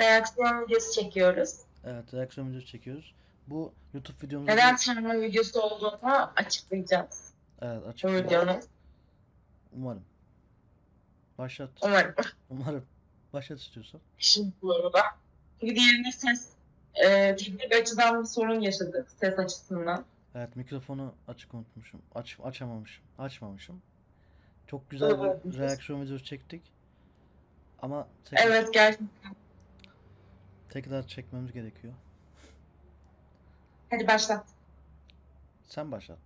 reaksiyon videosu çekiyoruz. Evet reaksiyon videosu çekiyoruz. Bu YouTube videomuzda Neden travma videosu olduğunu açıklayacağız evet bu açık. videonun. Umarım. Başlat. Umarım. Umarım. Başlat istiyorsan. Şimdi bu arada. Çünkü diğerinde ses e, teknik açıdan bir sorun yaşadık. Ses açısından. Evet mikrofonu açık unutmuşum. Aç açamamışım. Açmamışım. Çok güzel Evet. bir reaksiyon videosu çektik. Ama tekrar, Evet gerçekten. Tekrar çekmemiz gerekiyor. Hadi başla. Sen başlat.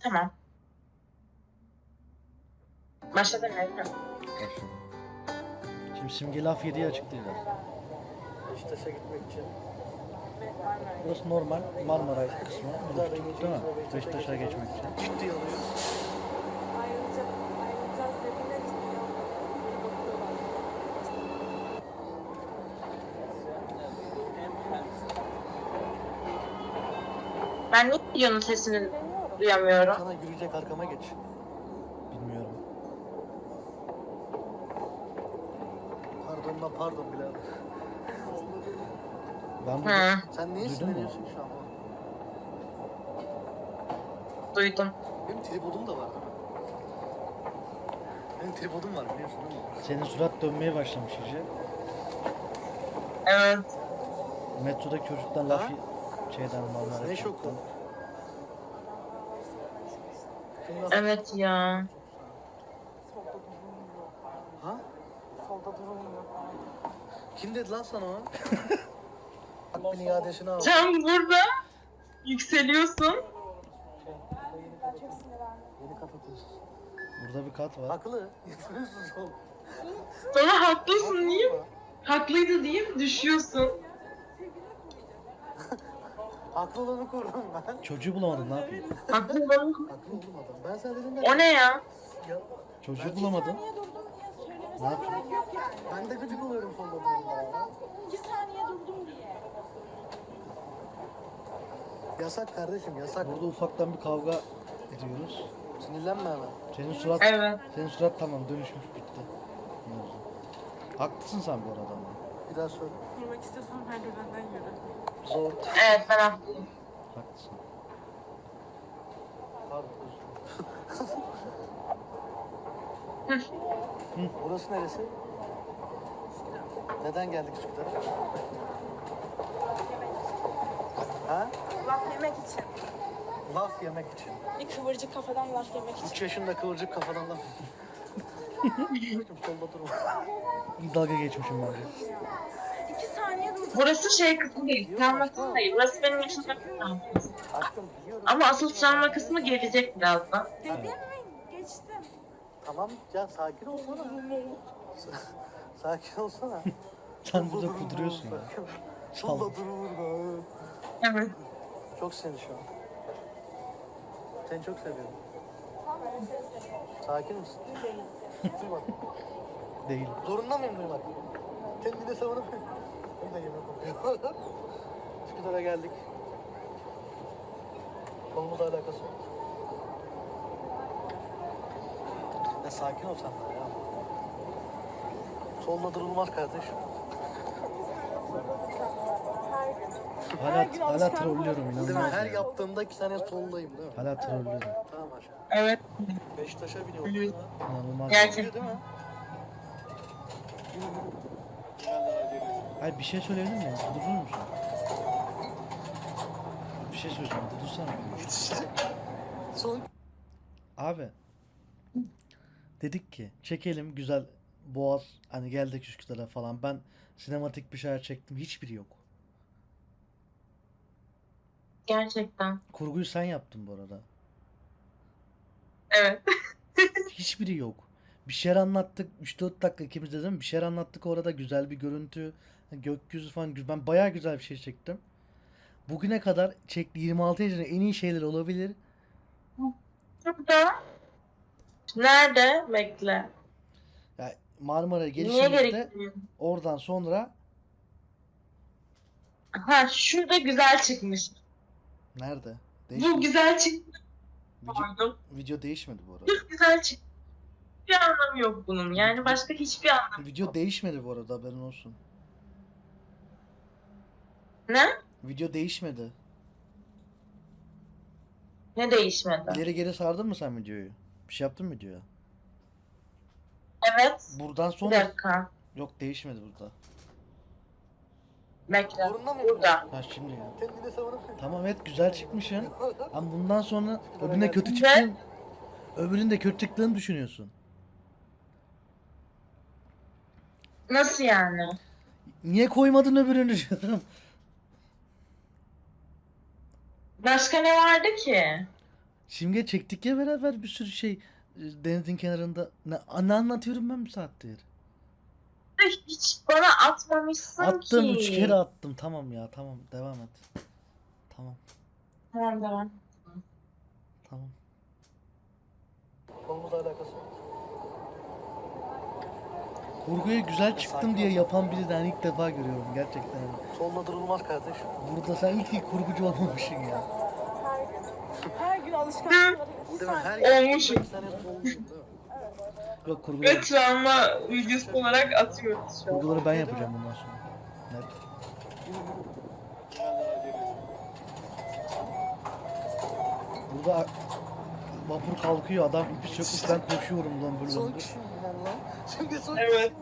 Tamam. Başla demek. Başla. Şimdi Simge laf yediği açıklayacağız. Beşiktaş'a gitmek için. Burası normal Marmaray kısmı. Değil mi? Beşiktaş'a geçmek için. Ciddi alıyoruz. Videonun sesini duyamıyorum? Sana yürüyecek arkama geç. Bilmiyorum. Pardon lan pardon birader. Ben burada Hı, Sen niye sinirleniyorsun şu an? duydum. Benim tripodum da var. Benim tripodum var biliyorsun değil mi? senin surat dönmeye başlamış iyice. Evet. Metrodaki çocuktan laf Ha? şeyden Marmaray Ne şoku? Nasıl- Evet ya. Solda durulmuyor. Ha? Solda durulmuyor. Kim dedi lan sana o? Hakkın iadesini al. Sen burada yükseliyorsun. Ben çok sinirlendim. Yeni kat atıyorsun. Burada bir kat var. Haklı. Yapıyorsun sol. Sonra haklısın niye? Haklıydı diye mi düşüyorsun? Haklı olanı korudum ben. Çocuğu bulamadın ne yapayım? Haklı olanı- Haklı. Ben sana dedim ben. O ne ya? Ya, Çocuğu bulamadın. Durdum diye Ne gerek yok yani. ben de gıcık oluyorum solda durumda ya. İki saniye durdum diye. Yasak kardeşim yasak. Burada ufaktan bir kavga ediyoruz. Sinirlenme hemen. Senin surat Evet. senin surat tamam dönüşmüş bitti. Haklısın sen bu arada ama. Bir daha söyle. Yürümek istiyorsan merdivenden yürü. Zor. Evet ben haklıyım. Haklısın. Pardon. Burası neresi? Neden geldik Üsküdar'a? Ha? Laf yemek için. Laf yemek için. Bir kıvırcık kafadan laf yemek için. 3 yaşında kıvırcık kafadan laf. Solda durma. Dalga geçmişim bence. Burası şey kısmı değil. Travma kısmı değil. Burası benim. Aşkım biliyorum. Ama asıl travma kısmı gelecek birazdan. Dedim mi? Geçtim. Tamam ya sakin olsana. sakin olsana. Sen burada kuduruyorsun ya. Durur be. Evet. Çok seni şu an. Seni çok seviyorum. Sakin misin? Değil. Zorunda mıyım duymak? Kendine savunup bir de yemek oluyor. Üsküdar'a geldik. Konumuzla alakası yok. Ya sakin ol sen de ya. Solda durulmaz kardeşim. Her gün. Hala hala trollüyorum Değil mi? inanılmaz. Her ya. yaptığımda iki sene soldayım değil mi? Hala trollüyorum. Tamam aşkım. Evet. Beşiktaş'a biniyorum. Evet. İnanılmaz. Gerçek. Biliyor değil mi? Hayır bir şey söyleyebilir miyim? Durur musun? Bir şey söyleyeceğim. Dursana. Son Abi. Dedik ki çekelim güzel Boğaz hani geldik Üsküdar'a falan. Ben sinematik bir şeyler çektim. Hiçbiri yok. Gerçekten. Kurguyu sen yaptın bu arada. Evet. Hiçbiri yok. Bir şeyler anlattık. 3-4 dakika ikimiz de değil mi? Bir şeyler anlattık orada. Güzel bir görüntü. Gökyüzü falan. Ben bayağı güzel bir şey çektim. Bugüne kadar çekti 26 yaşında en iyi şeyler olabilir. Burada. Nerede? Bekle. Ya Marmara'ya Niye gelişimizde gerekiyor? oradan sonra Ha şurada güzel çıkmış. nerede? Bu Değişmedi. güzel çıkmış. Video, Pardon. video değişmedi bu arada. Bu güzel çıkmış. Hiçbir anlamı yok bunun. Yani başka hiçbir anlamı Video değişmedi bu arada haberin olsun. Ne? Video değişmedi. Ne değişmedi? İleri geri sardın mı sen videoyu? Bir şey yaptın mı videoya? Evet. Buradan Bir sonra... dakika. Yok değişmedi burada. Bekle. Zorunda mı? Burada. Ha şimdi ya. Kendini savunup Tamam evet güzel çıkmışsın. Ama bundan sonra öbürüne kötü Ne? çıktığın... Öbürünün de kötü çıktığını düşünüyorsun. Nasıl yani? Niye koymadın öbürünü diyorum. Başka ne vardı ki? Şimdi çektik ya beraber bir sürü şey. e, Denizin kenarında. Ne, ne anlatıyorum ben bir saattir? Hiç bana atmamışsın Attım ki. üç kere attım. Tamam ya tamam devam et. Tamam Tamam tamam. tamam. Konumuzla alakası yok. Kurguya güzel çıktım diye yapan biri de hani ilk defa görüyorum gerçekten. Solda durulmaz kardeş. Burada sen ilk ilk kurgucu olmamışsın ya. Her gün. Her gün alışkanlıkları iki Değil mi? saniye. Olmuş. Olmuş, değil mi? Yok kurgu, Ve travma videosu olarak atıyoruz şu an. kurguları ben yapacağım bundan sonra. Net. Burada vapur kalkıyor adam ipi sökmüş ben koşuyorum lan böyle. Son böyle. kişi mi Şimdi son Evet.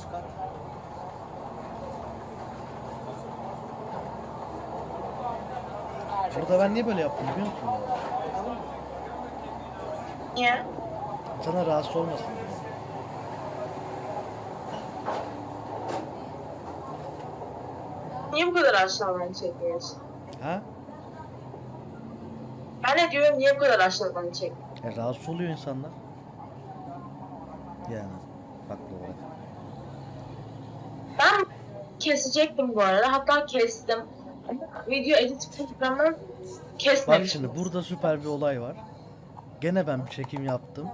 Çıkar. Burada ben niye böyle yaptım biliyor musun? Niye? Sana rahatsız olmasın diye. Niye bu kadar aşağıdan çekiyorsun? Ha? Ben de diyorum niye bu kadar aşağıdan çekiyorsun? E, rahatsız oluyor insanlar. Yani haklı olarak. Ben kesecektim bu arada. Hatta kestim. Video edit programı Bak kesmemişim. şimdi burada süper bir olay var. Gene ben bir çekim yaptım.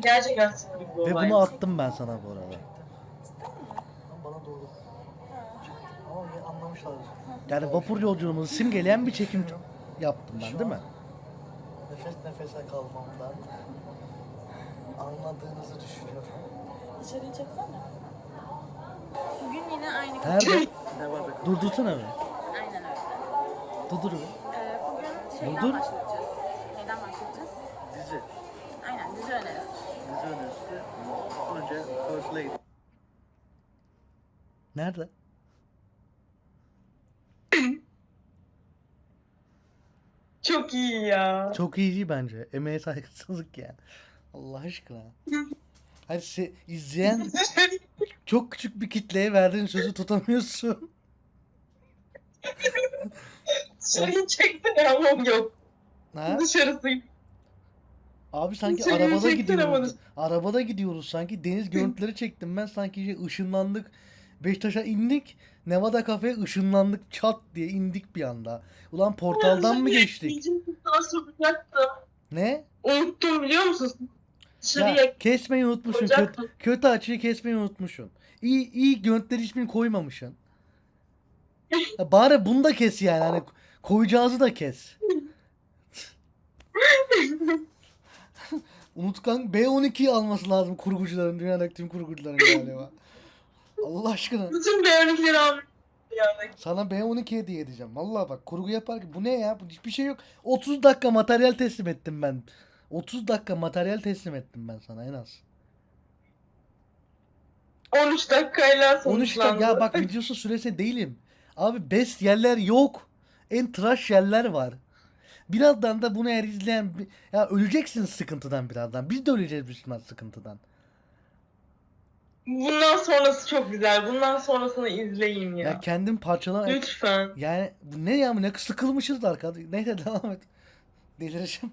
Gerçekten sıkıntı bir Ve olay. bunu attım ben sana bu arada. Tam bana doğru. Ama ya anlamışlar. Yani vapur yolculuğumuzu simgeleyen bir çekim yaptım ben değil mi? Nefes nefese kalmamdan anladığınızı düşünüyorum. Dışarıyı çeksene. Bugün yine aynı Nerede? Ne var be? Durdursana bir. Aynen öyle. Durdur bir. Ee, bugün şeyden Buldun? başlayacağız. Neyden başlayacağız? Dizi. Aynen dizi önerisi. Dizi önerisi. Önce First Lady. Nerede? Çok iyi ya. Çok iyi bence. Emeğe saygısızlık ya. Allah aşkına. Hani se- izleyen çok küçük bir kitleye verdiğin sözü tutamıyorsun. Şurayı çektin ama yok. Ha? Dışarısı. Abi sanki Seni arabada çektin gidiyoruz. Arabada gidiyoruz sanki. Deniz görüntüleri çektim ben. Sanki şey ışınlandık. Beşiktaş'a indik. Nevada kafeye ışınlandık. Çat diye indik bir anda. Ulan portaldan mı geçtik? Ne? Unuttum biliyor musun? Ya kesmeyi unutmuşsun. Kötü, kötü açıyı kesmeyi unutmuşsun. İyi, iyi görüntüleri hiçbirini koymamışsın. Ya bari bunu da kes yani. Hani koyacağızı da kes. Unutkan B12'yi alması lazım kurgucuların. Dünyadaki tüm kurgucuların galiba. Allah aşkına. Bütün beğenileri aldım. Yani. Sana B12 hediye edeceğim. Vallahi bak kurgu yaparken bu ne ya? Bu hiçbir şey yok. 30 dakika materyal teslim ettim ben. 30 dakika materyal teslim ettim ben sana en az. 13 dakikayla 13 dakika ya bak videosu süresi değilim. Abi best yerler yok. En trash yerler var. Birazdan da bunu eğer izleyen ya öleceksin sıkıntıdan birazdan. Biz de öleceğiz ihtimal sıkıntıdan. Bundan sonrası çok güzel. Bundan sonrasını izleyin Ya, ya. kendim parçalan Lütfen. yani bu ne ya bu ne sıkılmışız da arkada. Neyse devam et. Delireceğim.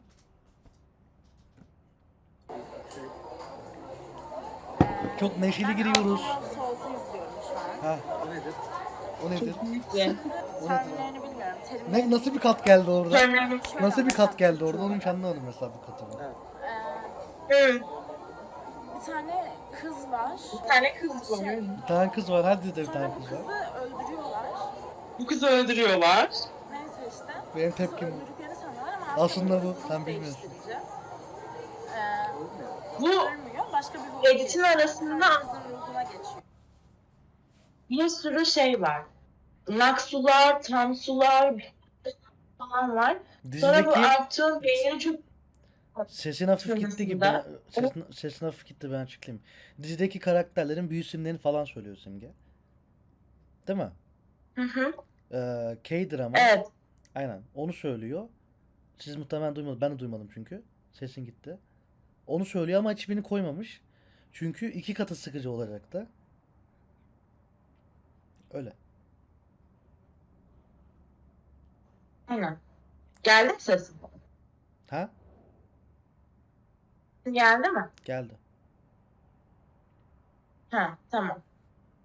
Çok neşeli giriyoruz. Souls'u izliyorum şu an. Ha, O nedir? o nedir? Kesinlikle. Terimlerini bilmiyorum. Ne, nasıl bir kat geldi orada? Nasıl bir kat geldi orada? Onu hiç anlamadım mesela bu katı. Evet. Ee, Evet. Bir tane kız var. Bir tane kız var. Bir tane kız var. Hadi de bir Sonra tane bu kız var. kızı öldürüyorlar. Bu kızı öldürüyorlar. Neyse işte. Benim tepkim bu. Aslında bu, sen bilmiyorsun. Ee, Bu ölmüyor. Başka bir editin arasında ruhuna geçiyor. bir sürü şey var. Naksular, tamsular falan var. Sonra bu Dizideki Artuğ'un beynini çok sesin hafif gitti gibi. Ben, sesin, sesin hafif gitti ben açıklayayım. Dizideki karakterlerin büyü isimlerini falan söylüyor Simge. Değil mi? Hı hı. Ee, K-drama. Evet. Aynen. Onu söylüyor. Siz muhtemelen duymadınız. Ben de duymadım çünkü. Sesin gitti. Onu söylüyor ama hiçbirini koymamış. Çünkü iki katı sıkıcı olacaktı. Öyle. Aynen. Geldi mi sesin? Ha? Geldi mi? Geldi. Ha, tamam.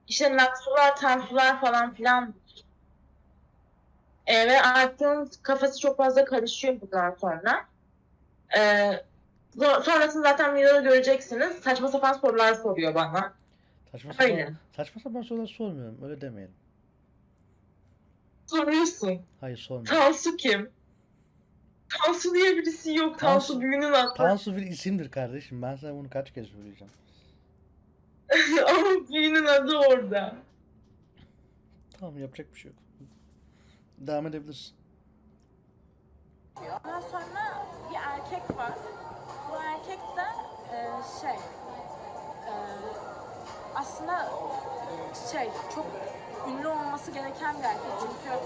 İşte naksular, tansular falan filan. Ee, ve Artuğ'un kafası çok fazla karışıyor bundan sonra. Ee, so- sonrasında zaten videoda göreceksiniz. Saçma sapan sorular soruyor bana. Saçma sapan, Öyle. saçma sapan sorular sormuyorum. Öyle demeyelim. Soruyorsun. Hayır sormuyorum. Tansu kim? Tansu diye birisi yok. Tansu, Tansu- büyünün adı. Tansu bir isimdir kardeşim. Ben sana bunu kaç kez söyleyeceğim. Ama büyünün adı orada. Tamam yapacak bir şey yok. Devam edebilirsin. Ondan sonra bir erkek var. Bu erkek de e, şey e, aslında şey çok ünlü olması gereken bir erkek çünkü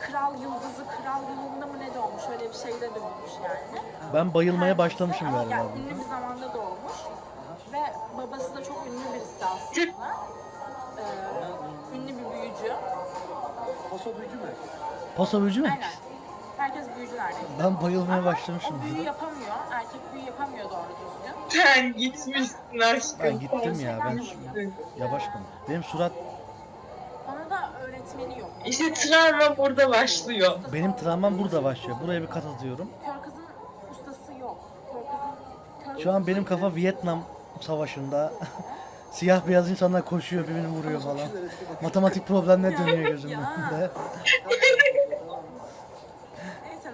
kral yıldızı kral yılında mı ne doğmuş öyle bir şeyde doğmuş yani. Ben bayılmaya başlamışım galiba. yani ünlü bir zamanda doğmuş ve babası da çok ünlü birisi aslında. Ee, ünlü bir büyücü. Paso büyücü mü? Paso büyücü mü? Aynen. Herkes büyücü neredeyse. Ben bayılmaya Ama başlamışım. O büyü burada. yapamıyor. Erkek büyü yapamıyor doğru düzgün. Sen gitmişsin aşkım. Ben gittim ya. Ben Gitmişsin. yavaş konuş. Benim surat da öğretmeni yok. İşte travma burada başlıyor. benim travmam burada başlıyor. Buraya bir kat atıyorum. Kör kızın ustası yok. Kör kızın... Kör Şu an benim kafa Vietnam savaşında. Siyah beyaz insanlar koşuyor birbirini vuruyor falan. Matematik problemler dönüyor gözümün önünde. Neyse.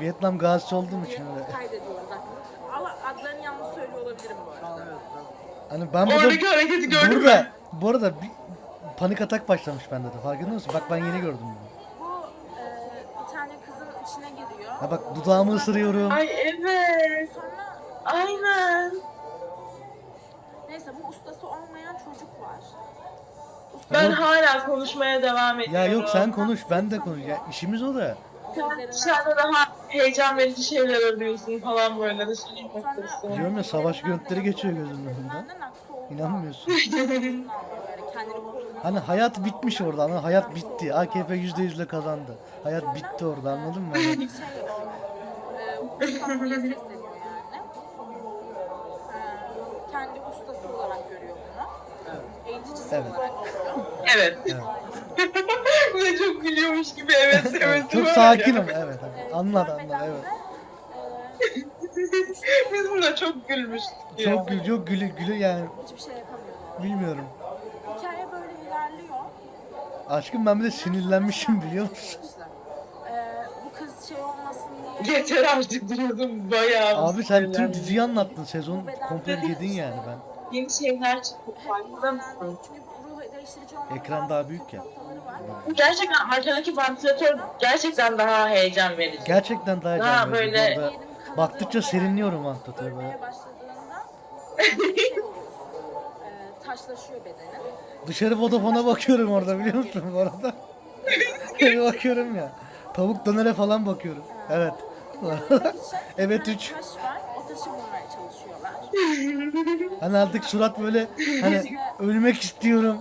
Vietnam gazisi olduğum için öyle. Kaydediyoruz bak. Ama adlarını yanlış söylüyor olabilirim bu arada. Hani ben burada Oradaki hareketi gördün burada mü? bu arada bir panik atak başlamış bende de. Farkında mısın? Bak ben yeni gördüm bunu. Bu e, bir tane kızın içine giriyor. Ha bak dudağımı ısırıyorum. Ay evet. Sonra Aynen. neyse bu ustası olmayan çocuk var. Ben Yok. hala konuşmaya devam ediyorum. Ya yok sen konuş ben de konuş. Ya işimiz o da. Sen dışarıda daha heyecan verici şeyler arıyorsun falan böyle de şey yapıyorsun. Diyorum ya savaş görüntüleri geçiyor gözümün önünde. Ben de Naksu olduğunu İnanmıyorsun. Hani hayat bitmiş orada. Hani hayat bitti. AKP %100 ile kazandı. Hayat bitti orada anladın mı? E, kendi ustası olarak görüyor bunu. Eğiticisi Evet. olarak görüyor. Evet. Evet. Ve çok gülüyormuş gibi evet evet. Evet, çok sakinim. Evet, evet. Anladı görmeden anladı. Evet. Biz buna çok gülmüştük. Çok gül, çok gülü, gülü yani hiçbir şey yapamıyor. bilmiyorum. Aşkım ben bir de sinirlenmişim biliyor musun? Arkadaşlar, e, bu kız şey olmasın diye Yeter artık diyordum bayağı. Abi sen tüm diziyi anlattın. Sezon komple yedin yani ben. Yeni şeyler çıktı farkında mısın? Ekran daha büyük ya. Gerçekten arkadaki vantilatör gerçekten daha heyecan verici. Gerçekten daha Daha can verici. böyle- baktıkça serinliyorum Antatürk'e böyle. taşlaşıyor bedeni. Dışarı Vodafone'a bakıyorum orada biliyor musun bu arada? Bir bakıyorum ya. Tavuk dönere falan bakıyorum. Evet. Evet, Bir üç. Taş var, o taşı bulmaya çalışıyorlar. Hani artık surat böyle hani ölmek istiyorum.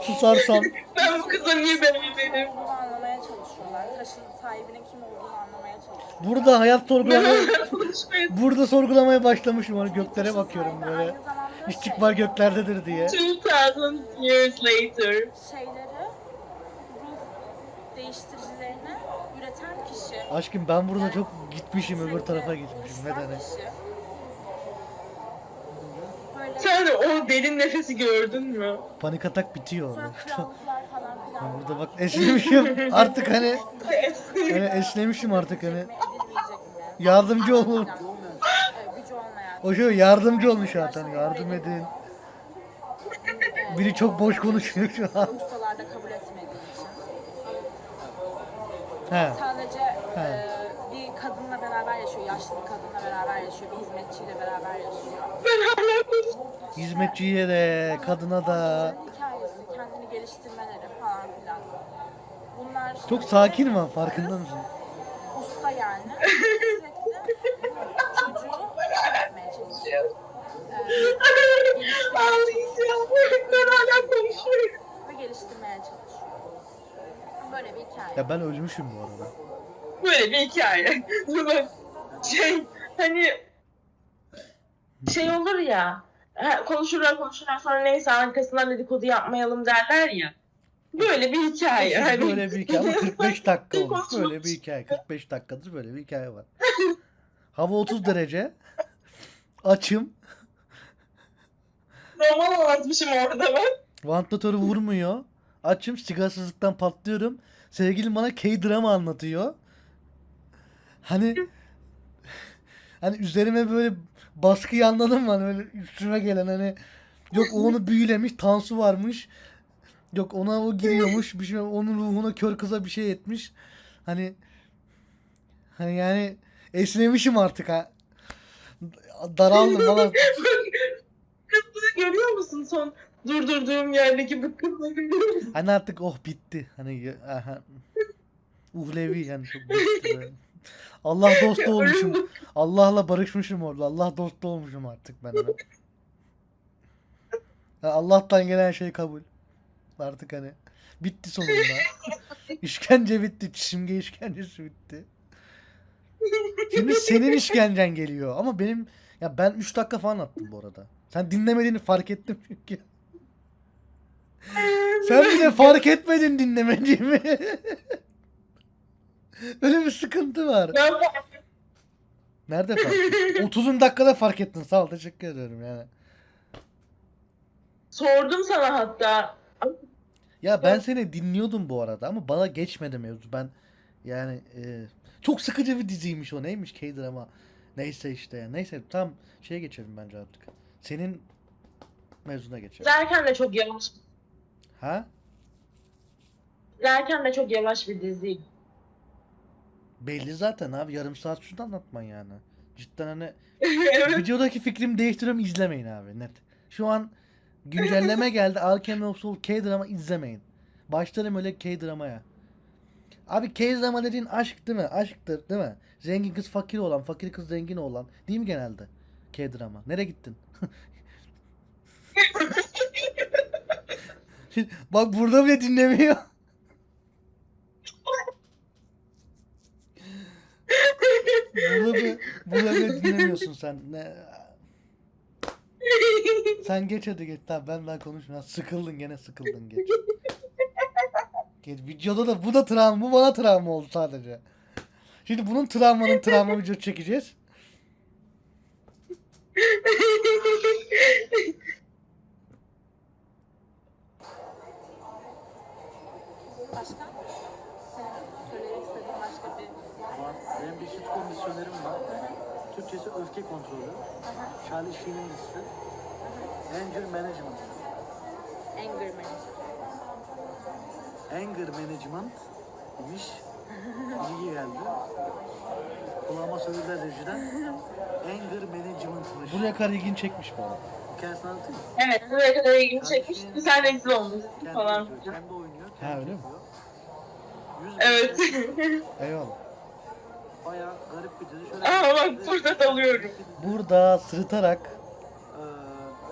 Susarsam. Ben bu kıza niye beğenmedim? Bunu anlamaya çalışıyorlar. Taşın sahibinin kim olduğunu anlamaya çalışıyorlar. Burada hayat sorgulamaya burada sorgulamaya başlamışım. Hani göklere Taşın bakıyorum sahibi böyle. aynı zamanda İşçik var göklerdedir diye. 2000 years later. Şeyleri, ruh değiştiricilerini üreten kişi. Aşkım ben burada çok gitmişim öbür tarafa gitmişim. Kişi. Böyle Sen de o derin nefesi gördün mü? Panik atak bitiyor sonra orada. falan Ben filan. burada bak esnemişim. Artık hani hani esnemişim artık hani. Edilmeyecek mi? Yardımcı olun. Falan. Ee, gücü olmayan O şey yardımcı olmuş zaten. Yardım edin. Biri çok boş konuşuyor şu an. Ustalarda kabul etmediği için. He. Sadece He. e, bir kadınla beraber yaşıyor, yaşlı bir kadınla beraber yaşıyor, bir hizmetçiyle beraber yaşıyor. Hizmetçiye de, kadına da. Hikayesi, kendini geliştirmeleri falan filan. Bunlar Çok sakin mi farkında mısın? usta yani. Sürekli geliştirmeye Ağlayacağım. Ben hala konuşuyorum. ve geliştirmeye çalışıyor. Böyle bir hikaye. Ya ben ölmüşüm bu arada. Böyle bir hikaye. şey hani şey olur ya ha, konuşurlar konuşurlar sonra neyse arkasından dedikodu yapmayalım derler ya. Böyle bir hikaye. Hani Böyle bir hikaye ama 45 dakika olmuş. Böyle bir hikaye. 45 dakikadır böyle bir hikaye var. Hava 30 derece. Açım. Roman anlatmışım orada ben. Vantilatörü vurmuyor. Açım. Sigarasızlıktan patlıyorum. Sevgilim bana K-drama anlatıyor. Hani hani üzerime böyle baskıyı anladın mı? Hani böyle üstüme gelen hani yok onu büyülemiş, Tansu varmış. Yok ona o giriyormuş, bir şey onun ruhuna kör kıza bir şey etmiş. Hani hani yani esnemişim artık ha. Daraldım falan. Kızları görüyor musun son durdurduğum yerdeki bu kızları görüyor musun? Hani artık oh bitti. Hani aha. Uhlevi yani çok bitti. Allah dostu olmuşum. Allah'la barışmışım orada. Allah dostu olmuşum artık ben. hani. Allah'tan gelen şey kabul. Artık hani bitti sonunda. İşkence bitti. Simge işkencesi bitti. Şimdi senin işkencen geliyor ama benim ya ben 3 dakika falan attım bu arada. Sen dinlemediğini fark ettim çünkü. Sen bile fark etmedin dinlemediğimi. Öyle bir sıkıntı var. Ben Nerede fark ettin? 30. dakikada fark ettin. Sağ ol. Teşekkür ederim yani. sordum sana hatta. Ya ben seni dinliyordum bu arada ama bana geçmedi mevzu. Ben yani e, çok sıkıcı bir diziymiş o. Neymiş K-drama. Neyse işte. Neyse tam şeye geçelim bence artık. Senin mevzuna geçelim. İzlerken de çok yavaş. Ha? İzlerken de çok yavaş bir dizi. Belli zaten abi. Yarım saat şunu anlatman yani. Cidden hani videodaki fikrimi değiştiriyorum izlemeyin abi net. Şu an güncelleme geldi. Of Soul K-drama izlemeyin. Başlarım öyle K-dramaya. Abi K-drama dediğin aşk değil mi? Aşktır değil mi? Zengin kız fakir olan, fakir kız zengin olan. Değil mi genelde? K-drama. Nereye gittin? Bak burada bile dinlemiyor. burada, bile, burada bile dinlemiyorsun sen. Ne? Sen geç hadi geç. Tamam ben daha konuşmuyorum. Sıkıldın gene sıkıldın geç. Videoda da bu da travma. Bu bana travma oldu sadece. Şimdi bunun travmanın travma videosu çekeceğiz. Başka? Senin söylemek istediğin başka bir... Var. Benim bir süt komisyonerim var. Türkçesi öfke kontrolü. Charlie Sheen'in dizisi. Anger Management. Anger management. Anger Management imiş. İyi geldi. Kulağıma söylediler rejiden. Anger Management'mış. Buraya kadar ilgini çekmiş bu arada. Hikayesini anlatayım mı? evet. Buraya kadar ilgimi çekmiş. Sen rezil Kendi falan. yazıyor, kendi oynuyor. Ha, öyle mi? yapıyor. Yüz Evet. Eyvallah. Bayağı garip bir dizi. Şöyle Aa, bak burada dalıyorum. Burada sırıtarak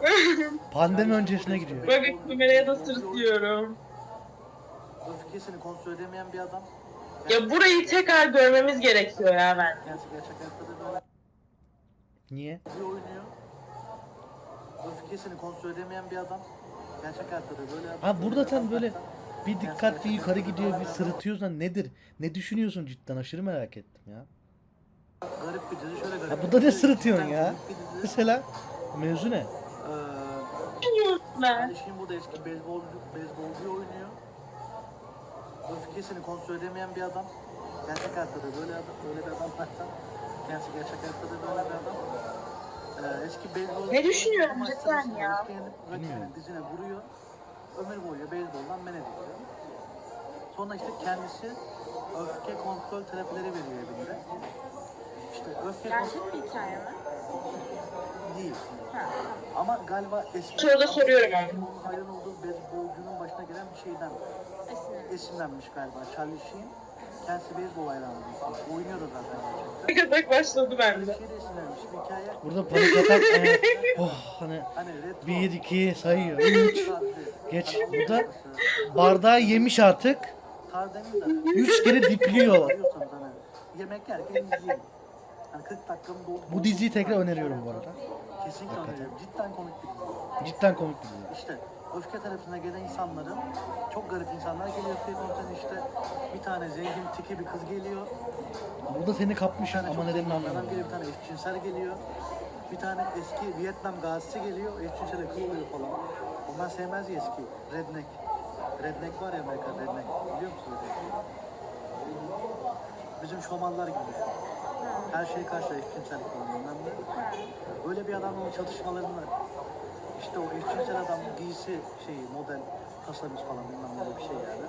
Eee, pandemi öncesine gidiyor. Bak kameraya da sırtıyorum. Öfkesini kontrol edemeyen bir adam. Ya burayı tekrar görmemiz gerekiyor ya ben. Kendisi gerçek hayatta da böyle Niye? bir oynuyor. Öfkesini kontrol edemeyen bir adam. Gerçek hayatta da böyle adam. Ha burada sen adam böyle bir dikkat bir yukarı gidiyor bir sırıtıyorsan nedir? Ne düşünüyorsun cidden aşırı merak ettim ya. Garip bir dizi şöyle garip. Ha burada ne Bir- sırıtıyorsun ya? tane bir dizi. Mesela mevzu ne? Eee, Ben. Yani şimdi burada eski beyzbolcu, beyzbolcu oynuyor. Öfkesini kontrol edemeyen bir adam. Gerçek hayatta da böyle adam, öyle bir adam hatta. Kendisi gerçek hayatta da böyle bir adam. Ee, eski beyzbol... Ne düşünüyorum cidden ya? Rakibinin dizine vuruyor. Ömür boyu beyzboldan men ediliyor. Sonra işte kendisi öfke kontrol terapileri veriyor evinde. İşte öfke Gerçek bir hikaye mi? değil. Ha, Ama galiba eski... Soruda soruyorum hayran olduğu başına gelen bir şeyden esinlenmiş. esinlenmiş galiba. Charlie Sheen. Kendisi beyzbol hayranı. Oynuyor da zaten gerçekten. Bir köpek başladı Böyle bende. bir şeyde esinlenmiş bir hikaye. Burada panik atak e, oh hani Hani retro. 1 2 sayıyor. 3 Tarzı. Geç. Bu da bardağı yemiş artık. De. 3 kere dipliyor. Hani yemek yerken izleyin. Hani 40 dakikamı doldu. Bu diziyi tekrar öneriyorum bu arada. Kesinlikle Hakikaten. öneriyorum. Cidden komik bir dizi. Cidden komik bir dizi. İşte öfke tarafına gelen insanların çok garip insanlar geliyor kontrolüne işte bir tane zengin tiki bir kız geliyor. Burada seni Bir kapmışım tane ama nedenini bir adam anlamadım. geliyor, bir tane eşcinsel geliyor. Bir tane eski Vietnam gazisi geliyor, eşcinsel kız oluyor falan. Onlar sevmez ya eski. Redneck. Redneck var ya Amerika Redneck. Biliyor musunuz? Bizim şomallar gibi. düşün. Her şeye karşı eşcinsellik ne. Böyle bir adamla çatışmalarını işte o eşcinsel adam giysi şeyi, model, tasarımcı falan bilmem ne bir şey yani.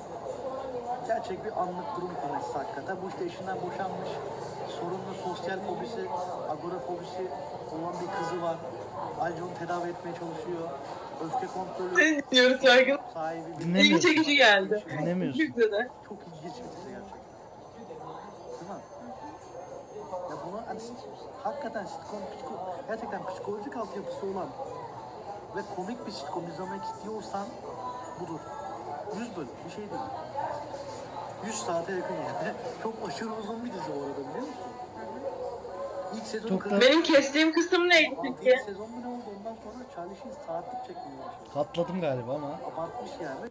Gerçek bir anlık durum komedisi hakikaten. Bu işte eşinden boşanmış, sorunlu sosyal fobisi, agorafobisi olan bir kızı var. Ayrıca onu tedavi etmeye çalışıyor. Öfke kontrolü Seni dinliyoruz şarkı. sahibi bir. İlgi çekici geldi. Dinlemiyorsun. Güzel. de. çok ilginç bir dizi gerçekten. Değil mi? Ya bunu hani hakikaten sitcom, psiko, gerçekten psikolojik altyapısı olan ve komik bir sitcom izlemek istiyorsan budur. 100 bölüm bir şey değil. 100 saate yakın yani. Çok aşırı uzun bir dizi bu arada biliyor musun? İlk sezon Çok da- Benim kestiğim kısım neydi peki? ilk sezon mu ne oldu ondan sonra Charlie Sheen saatlik çekmeye başladı. Atladım galiba ama. Abartmış yani.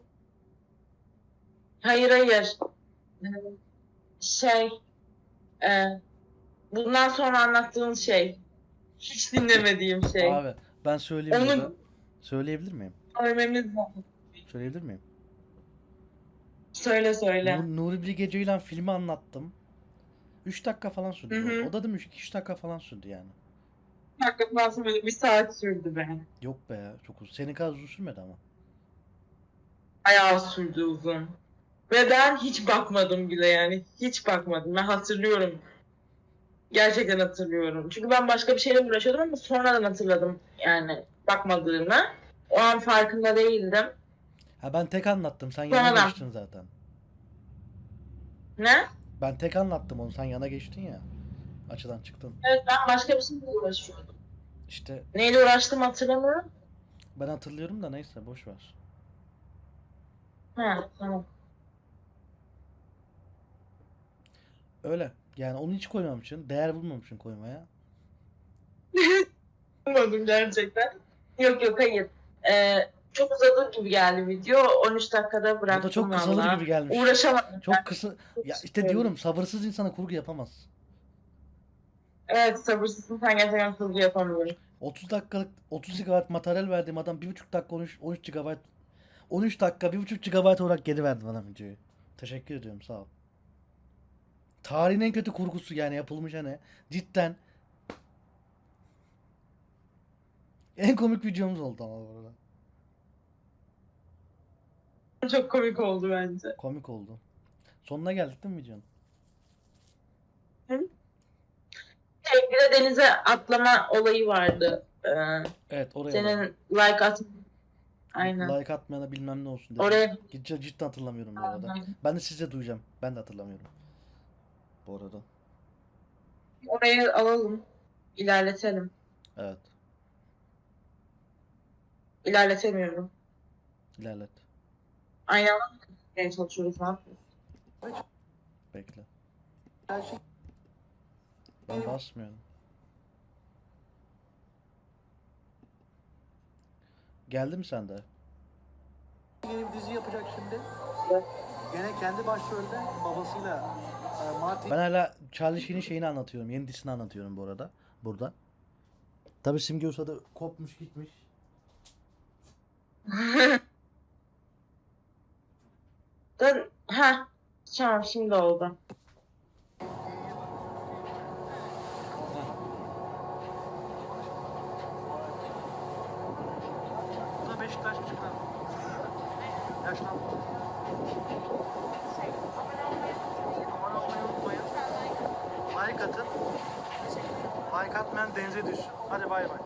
Hayır hayır. Şey. E, bundan sonra anlattığın şey. Hiç dinlemediğim şey. Abi ben söyleyeyim Onun- burada. Söyleyebilir miyim? Söylememiz lazım. Söyleyebilir miyim? Söyle söyle. Nur, Nuri Bilge Ceylan filmi anlattım. 3 dakika falan sürdü. Hı hı. O da? 2-3 dakika falan sürdü yani. Hakikaten sonra böyle bir saat sürdü be. Yok be ya çok uzun. Senin kadar uzun sürmedi ama. Bayağı sürdü uzun. Ve ben hiç bakmadım bile yani. Hiç bakmadım. Ben hatırlıyorum. Gerçekten hatırlıyorum. Çünkü ben başka bir şeyle uğraşıyordum ama sonradan hatırladım yani bakmadığımı. O an farkında değildim. Ha ben tek anlattım. Sen yana Sonradan. geçtin zaten. Ne? Ben tek anlattım onu. Sen yana geçtin ya. Açıdan çıktın. Evet ben başka bir şeyle uğraşıyordum. İşte Neyle uğraştım hatırlamıyorum. ben hatırlıyorum da neyse boş ver. Ha tamam. Öyle. Yani onu hiç koymamışsın. Değer bulmamışsın koymaya. Bilmadım gerçekten. Yok yok hayır. Ee, çok uzadı gibi geldi video. 13 dakikada bıraktım da çok kısalı vallahi. gibi gelmiş. Uğraşamadım. Çok ben. kısa. Ya işte diyorum sabırsız insana kurgu yapamaz. Evet sabırsızsın sen gerçekten kurgu yapamıyorum. 30 dakikalık 30 GB materyal verdiğim adam 1.5 dakika 13 13 GB 13 dakika 1.5 GB olarak geri verdi bana videoyu. Teşekkür ediyorum sağ ol. Tarihin en kötü kurgusu yani yapılmış hani. Cidden. En komik videomuz oldu ama bu arada. Çok komik oldu bence. Komik oldu. Sonuna geldik değil mi videonun? Şey, bir de denize atlama olayı vardı. Ee, Evet oraya. senin like at. Aynen. Like atmayana bilmem ne olsun dedim. Oraya Cidden, cidden hatırlamıyorum bu arada. Ben de size duyacağım. Ben de hatırlamıyorum. Bu arada. oraya alalım. İlerletelim. Evet. İlerletemiyorum. ilerlet. Aynen. Yani çalışıyoruz ne yapıyoruz? Bekle. Ben basmıyorum. Geldi mi sende? yeni bir dizi yapacak şimdi. Evet. Gene kendi başrolde babasıyla e, Martin Ben hala Charlie Sheen'in şeyini anlatıyorum. Yeni dizisini anlatıyorum bu arada. Burada. Tabi Simge Usta da kopmuş gitmiş. Dön. Ha. Tamam şimdi oldu. Beşiktaş çıkar. Yaşlandı. Abone olmayı unutmayın. Like atın. Like atmayan denize düşsün. Hadi bay bay.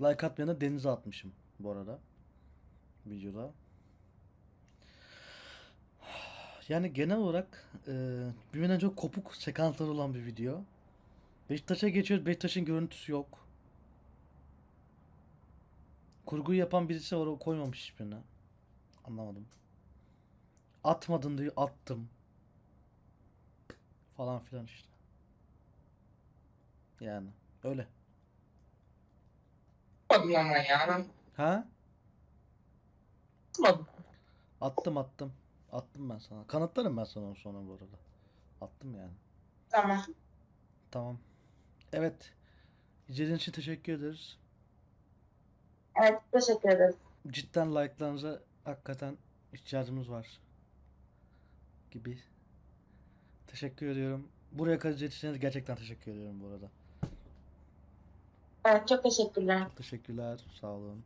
Like atmayana denize atmışım bu arada. Videoda. Yani genel olarak e, birbirinden çok kopuk sekanslar olan bir video. Beşiktaş'a geçiyoruz. Beşiktaş'ın görüntüsü yok. Kurguyu yapan birisi oraya koymamış hiçbirine. Anlamadım. Atmadın diyor. Attım. Falan filan işte. Yani öyle. Atmadım ama ya. Ha? Atmadım. Attım attım. Attım ben sana. Kanıtlarım ben sana sonra bu arada. Attım yani. Tamam. Tamam. Evet. İzlediğiniz için teşekkür ederiz. Evet teşekkür ederiz. Cidden like'larınıza hakikaten ihtiyacımız var. Gibi. Teşekkür ediyorum. Buraya kadar izlediyseniz gerçekten teşekkür ediyorum bu arada. Evet çok teşekkürler. Teşekkürler. Sağ olun.